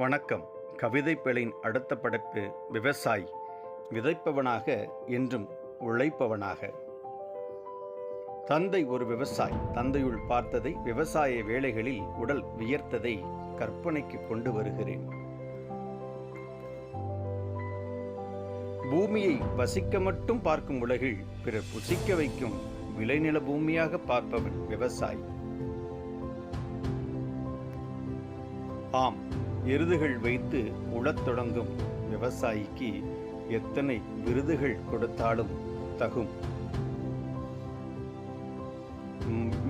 வணக்கம். கவிதை பிழையின் அடுத்த படைப்பு விவசாயி. விதைப்பவனாக என்றும் உழைப்பவனாக. தந்தை ஒரு விவசாயி. தந்தையுள் பார்த்ததை விவசாய வேலைகளில் உடல் வியர்த்ததை கற்பனைக்கு கொண்டு வருகிறேன். பூமியை வசிக்க மட்டும் பார்க்கும் உலகில் பிறர் புசிக்க வைக்கும் விளைநில பூமியாக பார்ப்பவன் விவசாயி. ஆம். எருதுகள் வைத்து உழத் தொடங்கும் விவசாயிக்கு எத்தனை விருதுகள் கொடுத்தாலும் தகும்.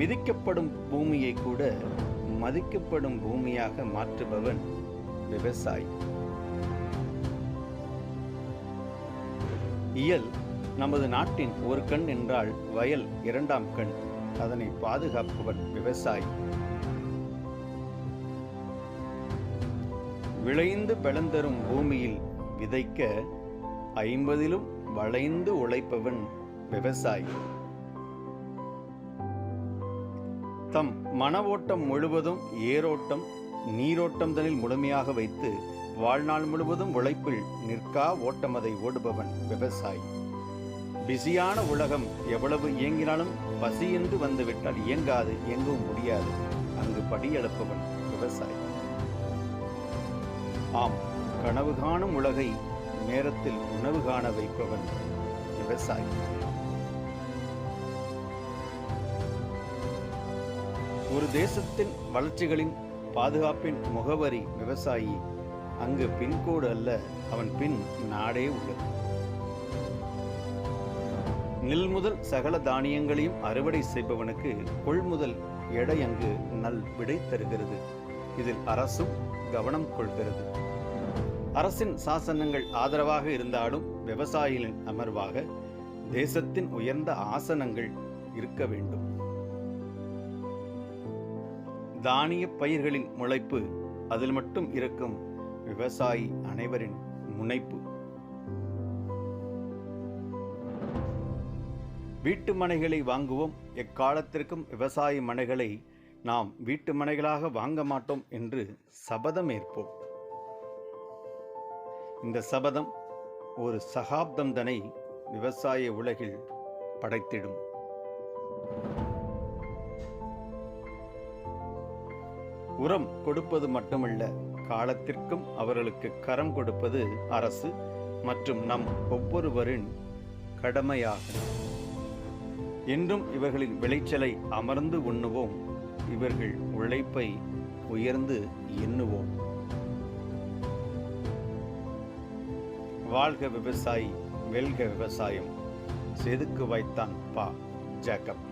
மிதிக்கப்படும் பூமியை கூட மதிக்கப்படும் பூமியாக மாற்றுபவன் விவசாயி. இயல் நமது நாட்டின் ஒரு கண் என்றால் வயல் இரண்டாம் கண். அதனை பாதுகாப்பவன் விவசாயி. விளைந்து பலந்தரும் பூமியில் விதைக்க ஐம்பதிலும் வளைந்து உழைப்பவன் விவசாயி. தம் மன ஓட்டம் முழுவதும் ஏரோட்டம் நீரோட்டம் தனில் முழுமையாக வைத்து வாழ்நாள் முழுவதும் உழைப்பில் நிற்கா ஓட்டமதை ஓடுபவன் விவசாயி. பிஸியான உலகம் எவ்வளவு இயங்கினாலும் பசி என்று வந்துவிட்டால் இயங்காது இயங்கவும் முடியாது. அங்கு படியெழுப்பவன் விவசாயி. ஆம் கனவு காணும் உலகை நேரத்தில் உணவு காண வைப்பவன் விவசாயி. ஒரு தேசத்தின் வளர்ச்சிகளின் பாதுகாப்பின் முகவரி விவசாயி அங்கு பின்கோடு அல்ல அவன் பின் நாடே உள்ளது. நெல் முதல் சகல தானியங்களையும் அறுவடை செய்பவனுக்கு கொள்முதல் எடை அங்கு நல் விடை தருகிறது. இதில் அரசும் கவனம் கொள்கிறது. அரசின் சாசனங்கள் ஆதரவாக இருந்தாலும் விவசாயிகளின் அமர்வாக தேசத்தின் உயர்ந்த ஆசனங்கள் இருக்க வேண்டும். தானிய பயிர்களின் முளைப்பு அதில் மட்டும் இருக்கும் விவசாயி அனைவரின் முனைப்பு. வீட்டு மனைகளை வாங்குவோம். எக்காலத்திற்கும் விவசாய மனைகளை நாம் வீட்டு மனைகளாக வாங்க மாட்டோம் என்று சபதம் ஏற்போம். இந்த சபதம் ஒரு சகாப்தம் தனை விவசாய உலகில் படைத்திடும். உரம் கொடுப்பது மட்டுமல்ல காலத்திற்கும் அவர்களுக்கு கரம் கொடுப்பது அரசு மற்றும் நம் ஒவ்வொருவரின் கடமையாகும். என்றும் இவர்களின் விளைச்சலை அமர்ந்து உண்ணுவோம் இவர்கள் உழைப்பை உயர்ந்து எண்ணுவோம். வாழ்க விவசாயி வெல்க விவசாயம். செதுக்கு வைத்தான் பா. ஜேக்கப்.